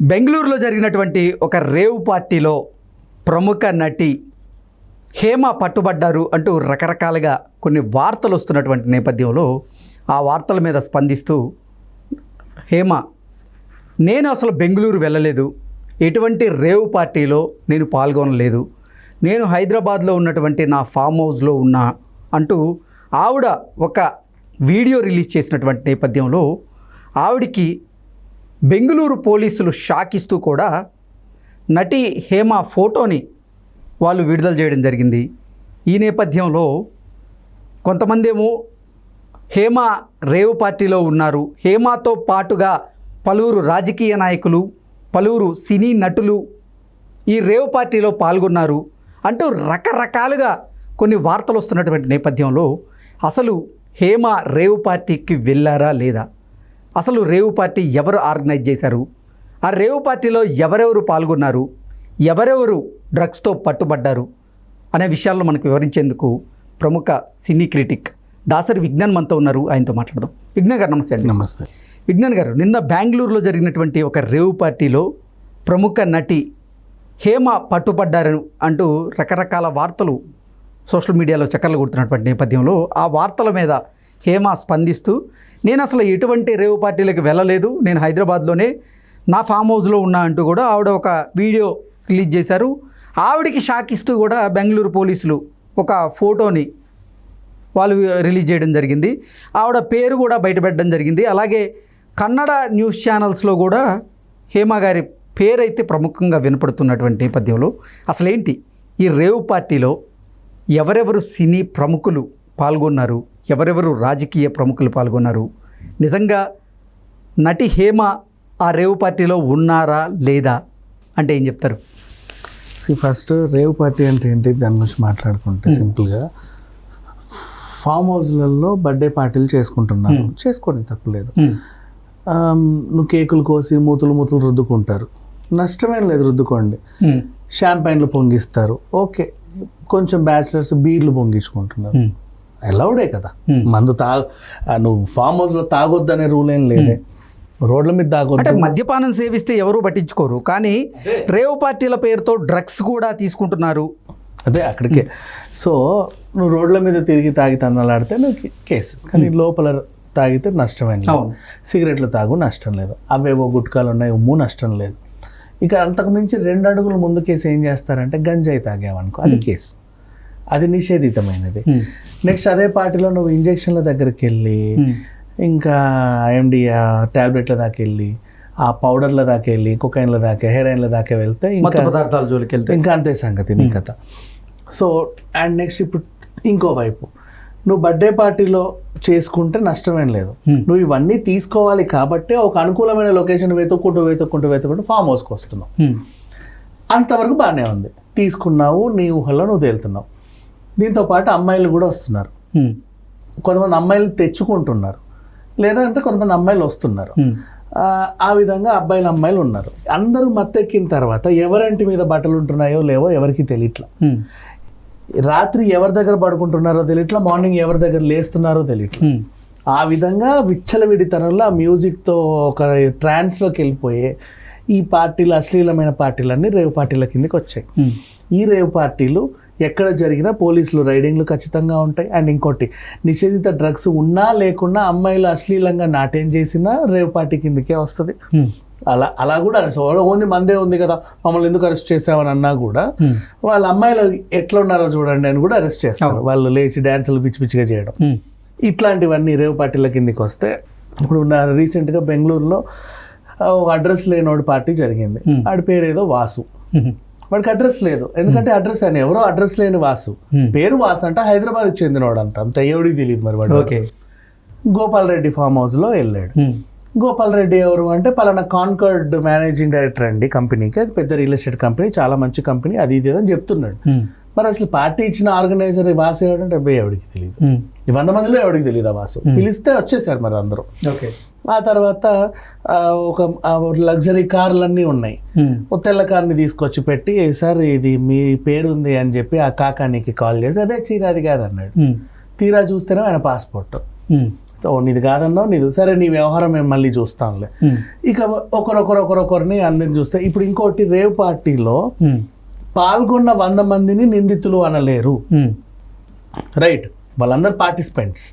బెంగళూరులో జరిగినటువంటి ఒక రేవ్ పార్టీలో ప్రముఖ నటి హేమ పట్టుబడ్డారు అంటూ రకరకాలుగా కొన్ని వార్తలు వస్తున్నటువంటి నేపథ్యంలో ఆ వార్తల మీద స్పందిస్తూ హేమ నేను అసలు బెంగళూరు వెళ్ళలేదు. ఎటువంటి రేవ్ పార్టీలో నేను పాల్గొనలేదు. నేను హైదరాబాద్లో ఉన్నటువంటి నా ఫామ్ హౌస్లో ఉన్నా అంటూ ఆవిడ ఒక వీడియో రిలీజ్ చేసినటువంటి నేపథ్యంలో ఆవిడికి బెంగళూరు పోలీసులు షాక్ ఇస్తూ కూడా నటి హేమ ఫోటోని వాళ్ళు విడుదల చేయడం జరిగింది. ఈ నేపథ్యంలో కొంతమంది ఏమో హేమ రేవ్ పార్టీలో ఉన్నారు. హేమతో పాటుగా పలువురు రాజకీయ నాయకులు పలువురు సినీ నటులు ఈ రేవ్ పార్టీలో పాల్గొన్నారు అంటూ రకరకాలుగా కొన్ని వార్తలు వస్తున్నటువంటి నేపథ్యంలో అసలు హేమ రేవ్ పార్టీకి వెళ్ళారా లేదా? అసలు రేవ్ పార్టీ ఎవరు ఆర్గనైజ్ చేశారు? ఆ రేవ్ పార్టీలో ఎవరెవరు పాల్గొన్నారు? ఎవరెవరు డ్రగ్స్తో పట్టుబడ్డారు? అనే విషయాల్లో మనకు వివరించేందుకు ప్రముఖ సినీ క్రిటిక్ దాసరి విజ్ఞాన్ మనతో ఉన్నారు. ఆయనతో మాట్లాడదాం. విజ్ఞాన్ గారు నమస్తే అండి. నమస్తే. విజ్ఞాన్ గారు నిన్న బెంగళూరులో జరిగినటువంటి ఒక రేవ్ పార్టీలో ప్రముఖ నటి హేమ పట్టుబడ్డారని అంటూ రకరకాల వార్తలు సోషల్ మీడియాలో చక్కర్లు కొడుతున్నటువంటి నేపథ్యంలో ఆ వార్తల మీద హేమ స్పందిస్తూ నేను అసలు ఎటువంటి రేవు పార్టీలకు వెళ్ళలేదు నేను హైదరాబాద్లోనే నా ఫామ్ హౌస్లో ఉన్నా అంటూ కూడా ఆవిడ ఒక వీడియో రిలీజ్ చేశారు. ఆవిడకి షాక్ ఇస్తూ కూడా బెంగళూరు పోలీసులు ఒక ఫోటోని వాళ్ళు రిలీజ్ చేయడం జరిగింది. ఆవిడ పేరు కూడా బయటపెట్టడం జరిగింది. అలాగే కన్నడ న్యూస్ ఛానల్స్లో కూడా హేమ గారి పేరైతే ప్రముఖంగా వినపడుతున్నటువంటి నేపథ్యంలో అసలేంటి? ఈ రేవ్ పార్టీలో ఎవరెవరు సినీ ప్రముఖులు పాల్గొన్నారు. ఎవరెవరు రాజకీయ ప్రముఖులు పాల్గొన్నారు. నిజంగా నటి హేమ ఆ రేవ్ పార్టీలో ఉన్నారా లేదా అంటే ఏం చెప్తారు? సి ఫస్ట్ రేవ్ పార్టీ అంటే ఏంటి? దాని గురించి మాట్లాడుకుంటే సింపుల్గా ఫామ్ హౌస్లలో బర్త్డే పార్టీలు చేసుకుంటున్నారు. చేసుకొని తప్పలేదు. ఆమ్, నువ్వు కేకులు కోసి మూతులు మూతులు రుద్దుకుంటారు. నష్టమేం లేదు రుద్దుకోండి. షాంపైన్లు పొంగిస్తారు. ఓకే. కొంచెం బ్యాచిలర్స్ బీర్లు పొంగించుకుంటున్నారు. అలౌడే కదా? Hmm. మందు ఆ, నువ్వు ఫామ్ హౌస్లో తాగొద్దనే రూల్ ఏం లేదే. రోడ్ల మీద అంటే తాగొద్దు మద్యపానం సేవిస్తే ఎవరూ పట్టించుకోరు. కానీ రేవ్ పార్టీల పేరుతో డ్రగ్స్ కూడా తీసుకుంటున్నారు. అదే అక్కడికే. సో నువ్వు రోడ్ల మీద తిరిగి తాగి తన్నలాడితే నువ్వు కేసు. కానీ లోపల తాగితే నష్టమైన అవును. సిగరెట్లు తాగు నష్టం లేదు. అవేవో గుట్కాలు ఉన్నాయి ఉమ్ము నష్టం లేదు. ఇక అంతకు మించి రెండు అడుగులు ముందు కేసు ఏం చేస్తారంటే గంజాయి తాగావనుకో అది కేసు. అది నిషేధితమైనది. నెక్స్ట్ అదే పార్టీలో నువ్వు ఇంజక్షన్ల దగ్గరికి వెళ్ళి. ఇంకా ఎండి ట్యాబ్లెట్ల దాకా వెళ్ళి ఆ పౌడర్ల దాకా వెళ్ళి కొకైన్ల దాకా హెరాయిన్ల దాకా వెళ్తే ఇంకా పదార్థాల జోలికి వెళ్తే ఇంకా అంతే సంగతి నీ కథ. సో అండ్ నెక్స్ట్ ఇప్పుడు ఇంకో వైపు. నువ్వు బర్త్డే పార్టీలో చేసుకుంటే నష్టమేం లేదు. నువ్వు ఇవన్నీ తీసుకోవాలి కాబట్టి ఒక అనుకూలమైన లొకేషన్ వెతుక్కుంటూ వెతుక్కుంటూ వెతుక్కుంటూ ఫామ్ హౌస్కి వస్తున్నావు. అంతవరకు బాగానే ఉంది. తీసుకున్నావు నీ ఊహల్లో నువ్వు తేలుతున్నావు. దీంతో పాటు అమ్మాయిలు కూడా వస్తున్నారు. కొంతమంది అమ్మాయిలు తెచ్చుకుంటున్నారు లేదంటే కొంతమంది అమ్మాయిలు వస్తున్నారు. ఆ, విధంగా అబ్బాయిలు అమ్మాయిలు ఉన్నారు అందరూ మత్తెక్కిన తర్వాత ఎవరింటి మీద బట్టలు ఉంటున్నాయో లేవో ఎవరికి తెలియట్లా. రాత్రి ఎవరి దగ్గర పడుకుంటున్నారో తెలియట్లా మార్నింగ్ ఎవరి దగ్గర లేస్తున్నారో తెలియట్లా. ఆ విధంగా విచ్చలవిడితనంలో ఆ మ్యూజిక్తో ఒక ట్రాన్స్లోకి వెళ్ళిపోయే ఈ పార్టీలు అశ్లీలమైన పార్టీలన్నీ రేవ్ పార్టీల కిందకి వచ్చాయి. ఈ రేవ్ పార్టీలు ఎక్కడ జరిగినా పోలీసులు రైడింగ్లు ఖచ్చితంగా ఉంటాయి అండ్ ఇంకోటి నిషేధిత డ్రగ్స్ ఉన్నా లేకున్నా అమ్మాయిలు అశ్లీలంగా నాట్యం చేసినా రేవ్ పార్టీ కిందకే వస్తుంది. అలా అలా కూడా అరెస్ట్ ఓన్లీ మందే ఉంది కదా మమ్మల్ని ఎందుకు అరెస్ట్ చేసామని అన్నా కూడా. వాళ్ళ అమ్మాయిలు ఎట్లా ఉన్నారో చూడండి అని కూడా అరెస్ట్ చేస్తారు వాళ్ళు లేచి డ్యాన్సులు పిచ్చి పిచ్చిగా చేయడం. ఇట్లాంటివన్నీ రేవ్ పార్టీల కిందకి వస్తే ఇప్పుడు నా రీసెంట్గా బెంగళూరులో అడ్రస్ లేనోడి పార్టీ జరిగింది. ఆడి పేరు ఏదో వాసు. వాడికి అడ్రస్ లేదు. ఎందుకంటే అడ్రస్ అని ఎవరో అడ్రస్ లేని వాసు. Hmm. పేరు వాసు అంటే హైదరాబాద్ చెందినవాడు అంట అంత ఎవడికి తెలియదు మరి వాడు. ఓకే. గోపాల్ రెడ్డి ఫామ్ హౌస్లో వెళ్ళాడు. Hmm. గోపాల్ రెడ్డి ఎవరు అంటే పలానా కాన్కర్డ్ మేనేజింగ్ డైరెక్టర్ అండి కంపెనీకి. అది పెద్ద రియల్ ఎస్టేట్ కంపెనీ చాలా మంచి కంపెనీ అది ఇది అని చెప్తున్నాడు. Hmm. మరి అసలు పార్టీ ఇచ్చిన ఆర్గనైజర్ వాసు ఎవడంటే అబ్బాయి ఎవడికి తెలియదు Hmm. ఈ వంద మందిలో ఎవడికి తెలియదు ఆ వాసు. పిలిస్తే వచ్చేసారు మరి అందరూ. ఓకే. ఆ తర్వాత ఒక లగ్జరీ కార్లన్నీ ఉన్నాయి. ఒక తెల్ల కార్ని తీసుకొచ్చి పెట్టి సార్ ఇది మీ పేరు ఉంది అని చెప్పి ఆ కాకానికి కాల్ చేసి అదే చీర అది కాదు అన్నాడు. తీరా చూస్తేనే ఆయన పాస్పోర్ట్. సో నీది కాదన్నావు నీది సరే నీ వ్యవహారం మేము మళ్ళీ చూస్తాంలే. ఇక ఒకరొకరు ఒకరొకరిని అందరిని చూస్తే ఇప్పుడు ఇంకోటి రేవ్ పార్టీలో పాల్గొన్న వంద మందిని నిందితులు అనలేరు. రైట్. వాళ్ళందరూ పార్టిసిపెంట్స్.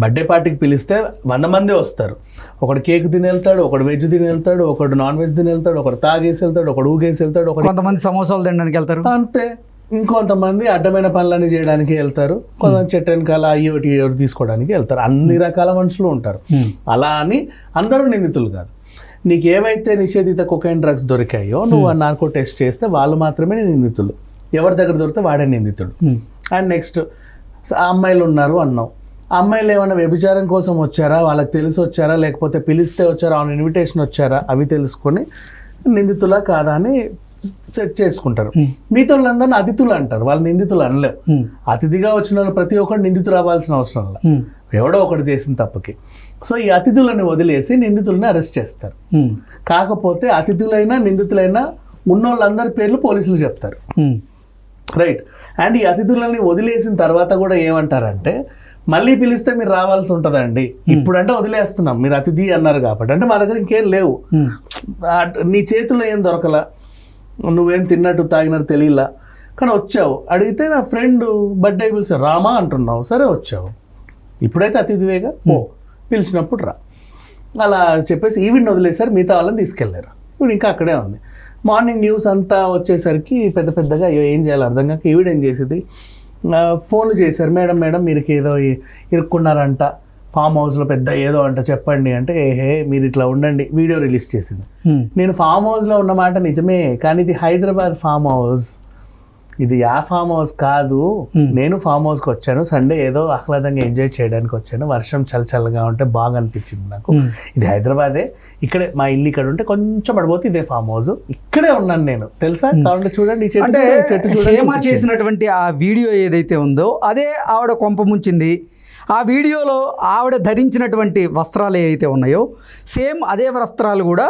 బర్త్డే పార్టీకి పిలిస్తే వంద మంది వస్తారు. ఒకడు కేక్ తిని వెళ్తాడు ఒకడు వెజ్ తిని వెళ్తాడు ఒకడు నాన్ వెజ్ తిని వెళ్తాడు ఒకడు తాగేసి వెళ్తాడు ఒకడు ఊగేసి వెళ్తాడు ఒకడు కొంతమంది సమోసాలు తినడానికి వెళ్తారు. అంతే. ఇంకొంతమంది అడ్డమైన పనులన్నీ చేయడానికి వెళ్తారు. కొంతమంది చెట్టు వెనకాల అయ్యోటి ఒకటి తీసుకోవడానికి వెళ్తారు. అన్ని రకాల మనుషులు ఉంటారు. అలా అని అందరూ నిందితులు కాదు. నీకు ఏవైతే నిషేధిత కొకైన్ డ్రగ్స్ దొరికాయో నువ్వు ఆ నార్కో టెస్ట్ చేస్తే వాళ్ళు మాత్రమే నిందితులు. ఎవరి దగ్గర దొరికితే వాడే నిందితుడు. అండ్ నెక్స్ట్ అమ్మాయిలు ఉన్నారు అన్నావు. ఆ అమ్మాయిలు ఏమైనా వ్యభిచారం కోసం వచ్చారా? వాళ్ళకి తెలిసి వచ్చారా? లేకపోతే పిలిస్తే వచ్చారా? ఆన్ ఇన్విటేషన్ వచ్చారా? అవి తెలుసుకొని నిందితులా కాదా అని సెట్ చేసుకుంటారు. మిగతా వాళ్ళందరినీ అతిథులు అంటారు. వాళ్ళు నిందితులు అనలేవు అతిథిగా వచ్చిన వాళ్ళు ప్రతి ఒక్కరు నిందితులు అవ్వాల్సిన అవసరం లేదు. ఎవడో ఒకటి చేసిన తప్పుకి. సో ఈ అతిథులను వదిలేసి నిందితుల్ని అరెస్ట్ చేస్తారు. కాకపోతే అతిథులైనా నిందితులైనా ఉన్నోళ్ళందరి పేర్లు పోలీసులు చెప్తారు. రైట్ అండ్ ఈ అతిథులని వదిలేసిన తర్వాత కూడా ఏమంటారంటే మళ్ళీ పిలిస్తే మీరు రావాల్సి ఉంటుందండి. ఇప్పుడంటే వదిలేస్తున్నాం మీరు అతిథి అన్నారు కాబట్టి. అంటే మా దగ్గర ఇంకేం లేవు. ఆ, నీ చేతిలో ఏం దొరకలా? నువ్వేం తిన్నట్టు తాగినట్టు తెలియలా? కానీ వచ్చావు. అడిగితే నా ఫ్రెండ్ బర్త్డే పిలిచి రామా అంటున్నావు. సరే వచ్చావు. ఇప్పుడైతే అతిథివేగా? ఓ పిలిచినప్పుడు రా. అలా చెప్పేసి ఈవెంట్ వదిలేసారు మిగతా వాళ్ళని తీసుకెళ్ళారు. ఇప్పుడు ఇంకా అక్కడే ఉంది. మార్నింగ్ న్యూస్ అంతా వచ్చేసరికి పెద్ద పెద్దగా అయ్యో ఏం చేయాలి అర్థం కాక ఈవిడ ఏం చేసేది? ఫోన్లు చేశారు. మేడం మేడం మీరు ఏదో ఇరుక్కున్నారంట. ఫామ్ హౌస్లో పెద్ద ఏదో అంట చెప్పండి అంటే ఏహే మీరు ఇట్లా ఉండండి వీడియో రిలీజ్ చేసింది. నేను ఫామ్ హౌస్లో ఉన్న మాట నిజమే కానీ ఇది హైదరాబాద్ ఫామ్ హౌస్. ఇది యా ఫామ్ హౌస్ కాదు. నేను ఫామ్ హౌస్కి వచ్చాను. సండే ఏదో ఆహ్లాదంగా ఎంజాయ్ చేయడానికి వచ్చాను. వర్షం చల్ల చల్లగా ఉంటే బాగా అనిపించింది నాకు. ఇది హైదరాబాదే. ఇక్కడే మా ఇల్లు ఇక్కడ ఉంటే కొంచెం పడిపోతే ఇదే ఫామ్ హౌస్. ఇక్కడే ఉన్నాను నేను. తెలుసా? కావాలంటే చూడండి చెట్టు చూడండి, చెట్టు. చేసినటువంటి ఆ వీడియో ఏదైతే ఉందో అదే ఆవిడ కొంప ముంచింది. ఆ వీడియోలో ఆవిడ ధరించినటువంటి వస్త్రాలు ఏవైతే ఉన్నాయో సేమ్ అదే వస్త్రాలు కూడా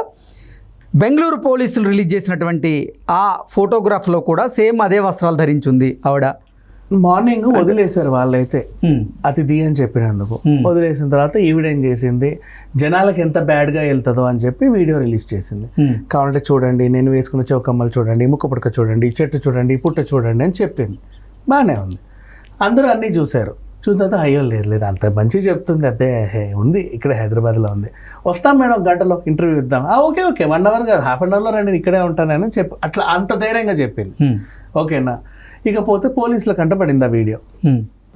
బెంగళూరు పోలీసులు రిలీజ్ చేసినటువంటి ఆ ఫోటోగ్రాఫ్లో కూడా సేమ్ అదే వస్త్రాలు ధరించింది ఆవిడ. మార్నింగ్ వదిలేశారు వాళ్ళైతే. అతిథి అని చెప్పినందుకు. వదిలేసిన తర్వాత ఈవిడేం చేసింది జనాలకు ఎంత బ్యాడ్గా వెళ్తుందో అని చెప్పి వీడియో రిలీజ్ చేసింది. కావాలంటే చూడండి నేను వేసుకున్న చౌకమ్మలు చూడండి ముక్క పుడక చూడండి చెట్టు చూడండి పుట్ట చూడండి అని చెప్పింది. బాగానే ఉంది. అందరూ అన్నీ చూశారు. చూసిన తర్వాత అయ్యో లేదు లేదు అంత మంచిగా చెప్తుంది అదే హే ఉంది ఇక్కడ హైదరాబాద్లో ఉంది. వస్తాం మేడం ఒక గంటలో ఇంటర్వ్యూ ఇద్దాం. "ఆ, ఓకే ఓకే వన్ అవర్ కాదు హాఫ్ అన్ అవర్లో రండి నేను ఇక్కడే ఉంటానని చెప్పి అట్లా అంత ధైర్యంగా చెప్పింది. ఓకేనా ఇకపోతే పోలీసుల కంటపడింది ఆ వీడియో.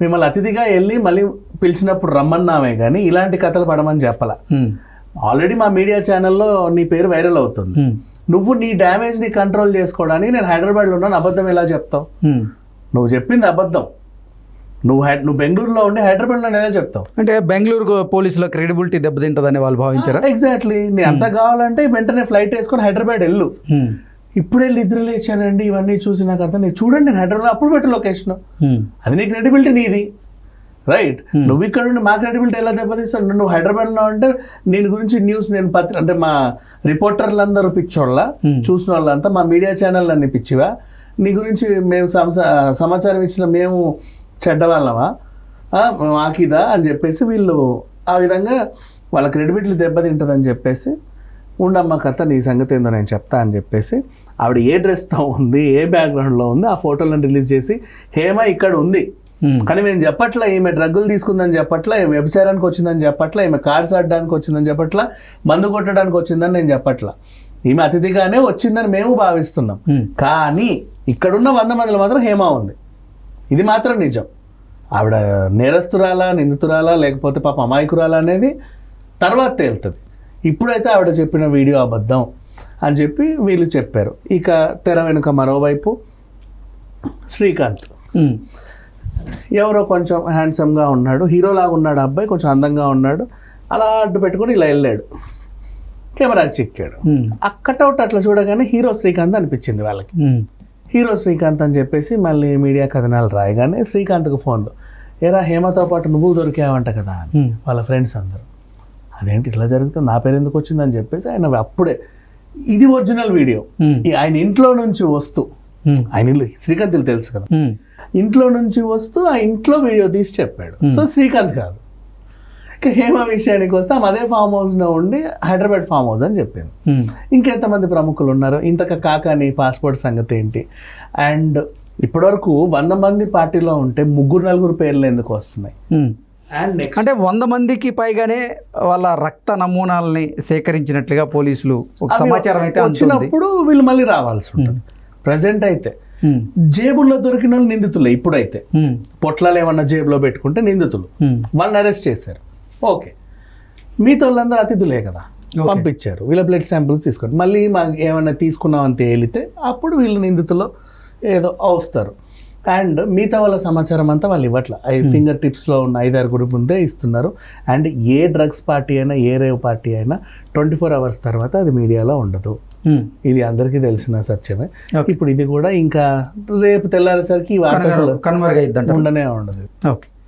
మిమ్మల్ని అతిథిగా వెళ్ళి మళ్ళీ పిలిచినప్పుడు రమ్మన్నామే కానీ ఇలాంటి కథలు పడమని చెప్పాల. ఆల్రెడీ మా మీడియా ఛానల్లో నీ పేరు వైరల్ అవుతుంది. నువ్వు నీ డ్యామేజ్ని కంట్రోల్ చేసుకోవడానికి నేను హైదరాబాద్లో ఉన్నాను అబద్ధం ఎలా చెప్తావు. నువ్వు చెప్పింది అబద్ధం. నువ్వు హై నువ్వు బెంగళూరులో ఉండి హైదరాబాద్లో ఎలా చెప్తావు. అంటే బెంగళూరు పోలీసుల క్రెడిబిలిటీ దెబ్బతింటుందని వాళ్ళు భావించారా? ఎగ్జాక్ట్లీ నీ అంత కావాలంటే వెంటనే ఫ్లైట్ వేసుకొని హైదరాబాద్ వెళ్ళు. ఉమ్, ఇప్పుడే నిద్ర లేచానండి ఇవన్నీ చూసి నాకు అర్థం నేను చూడండి నేను హైదరాబాద్ అప్పుడు పెట్టు లొకేషన్ ఉమ్, అది నీ క్రెడిబిలిటీ నీది. రైట్ నువ్వు ఇక్కడ ఉండి మా క్రెడిబిలిటీ ఎలా దెబ్బతీస్తావు? నువ్వు హైదరాబాద్లో అంటే నేను గురించి న్యూస్ నేను పత్రి అంటే మా రిపోర్టర్లందరూ పిచ్చోళ్ళ Hmm. చూసిన వాళ్ళంతా మా మీడియా ఛానల్ అన్ని పిచ్చివా? నీ గురించి మేము సమాచారం ఇచ్చిన మేము చెడ్డవాళ్ళమా? ఆ, మాకిదా అని చెప్పేసి వీళ్ళు ఆ విధంగా వాళ్ళ క్రెడిబిలిటీ దెబ్బతింటుందని చెప్పేసి ఉండమ్మ కథ నీ సంగతి ఏందో నేను చెప్తా అని చెప్పేసి ఆవిడ ఏ డ్రెస్తో ఉంది ఏ బ్యాక్గ్రౌండ్లో ఉంది ఆ ఫోటోలను రిలీజ్ చేసి హేమ ఇక్కడ ఉంది. కానీ మేము చెప్పట్లా ఈమె డ్రగ్గులు తీసుకుందని చెప్పట్లా ఈమె వ్యభిచారానికి వచ్చిందని చెప్పట్లా ఈమె కార్స్ ఆడడానికి వచ్చిందని చెప్పట్లా మందు కొట్టడానికి వచ్చిందని నేను చెప్పట్లా. ఈమె అతిథిగానే వచ్చిందని మేము భావిస్తున్నాం. కానీ ఇక్కడున్న వంద మందిలో మాత్రం హేమ ఉంది. ఇది మాత్రం నిజం. ఆవిడ నేరస్తురాలా నిందితురాలా లేకపోతే పాప అమాయకురాలా అనేది తర్వాత తేలుతుంది. ఇప్పుడైతే ఆవిడ చెప్పిన వీడియో అబద్ధం అని చెప్పి వీళ్ళు చెప్పారు. ఇక తెర వెనుక మరోవైపు శ్రీకాంత్. ఎవరో కొంచెం హ్యాండ్సమ్గా ఉన్నాడు హీరోలాగా ఉన్నాడు అబ్బాయి కొంచెం అందంగా ఉన్నాడు అలా అడ్డు పెట్టుకొని ఇలా వెళ్ళాడు. కెమెరాకి చిక్కాడు. కట్అవుట్ అట్లా చూడగానే హీరో శ్రీకాంత్ అనిపించింది వాళ్ళకి. హీరో శ్రీకాంత్ అని చెప్పేసి మళ్ళీ మీడియా కథనాలు రాయగానే శ్రీకాంత్కి ఫోన్లో ఏరా హేమతో పాటు నువ్వు దొరికావంట కదా వాళ్ళ ఫ్రెండ్స్ అందరూ. అదేంటి ఇట్లా జరుగుతుంది? నా పేరు ఎందుకు వచ్చిందని చెప్పేసి ఆయన అప్పుడే ఇది ఒరిజినల్ వీడియో. ఆయన ఇంట్లో నుంచి వస్తూ ఆయన ఇల్లు శ్రీకాంత్ తెలుసు కదా. ఇంట్లో నుంచి వస్తూ ఆ ఇంట్లో వీడియో తీసి చెప్పాడు. సో శ్రీకాంత్ కాదు. హేమ విషయానికి వస్తే అదే ఫామ్ హౌస్లో ఉండి హైదరాబాద్ ఫామ్ హౌస్ అని చెప్పింది ఉమ్, ఇంకెంతమంది ప్రముఖులు ఉన్నారు ఇంతక కాకాని పాస్పోర్ట్ సంగతి ఏంటి? అండ్ ఇప్పటివరకు వంద మంది పార్టీలో ఉంటే ముగ్గురు నలుగురు పేర్లు ఎందుకు వస్తున్నాయి. అండ్ అంటే వంద మందికి పైగానే వాళ్ళ రక్త నమూనాలని సేకరించినట్లుగా పోలీసులు ఒక సమాచారం అయితే వచ్చినప్పుడు వీళ్ళు మళ్ళీ రావాల్సి ఉంటుంది. ప్రజెంట్ అయితే. జేబుల్లో దొరికిన వాళ్ళు నిందితులే ఇప్పుడైతే. పొట్లాలు ఏమన్నా జేబులో పెట్టుకుంటే నిందితులు. వాళ్ళని అరెస్ట్ చేశారు. ఓకే. మిగతా వాళ్ళందరూ అతిథులే కదా. పంపించారు. వీళ్ళ బ్లడ్ శాంపిల్స్ తీసుకోండి. మళ్ళీ మాకు ఏమైనా తీసుకున్నామని తేలితే అప్పుడు వీళ్ళు నిందితులు ఏదో వస్తారు అండ్ మిగతా వాళ్ళ సమాచారం అంతా వాళ్ళు ఇవ్వట్ల. ఐ ఫింగర్ టిప్స్లో ఉన్న ఐదారు గ్రూప్ ముందే ఇస్తున్నారు. అండ్ ఏ డ్రగ్స్ పార్టీ అయినా ఏ రేవ్ పార్టీ అయినా ట్వంటీ ఫోర్ అవర్స్ తర్వాత అది మీడియాలో ఉండదు. ఉమ్. ఇది అందరికీ తెలిసిన సత్యమే. ఇప్పుడు ఇది కూడా ఇంకా రేపు తెల్లారేసరికి ఉండనే ఉండదు. ఓకే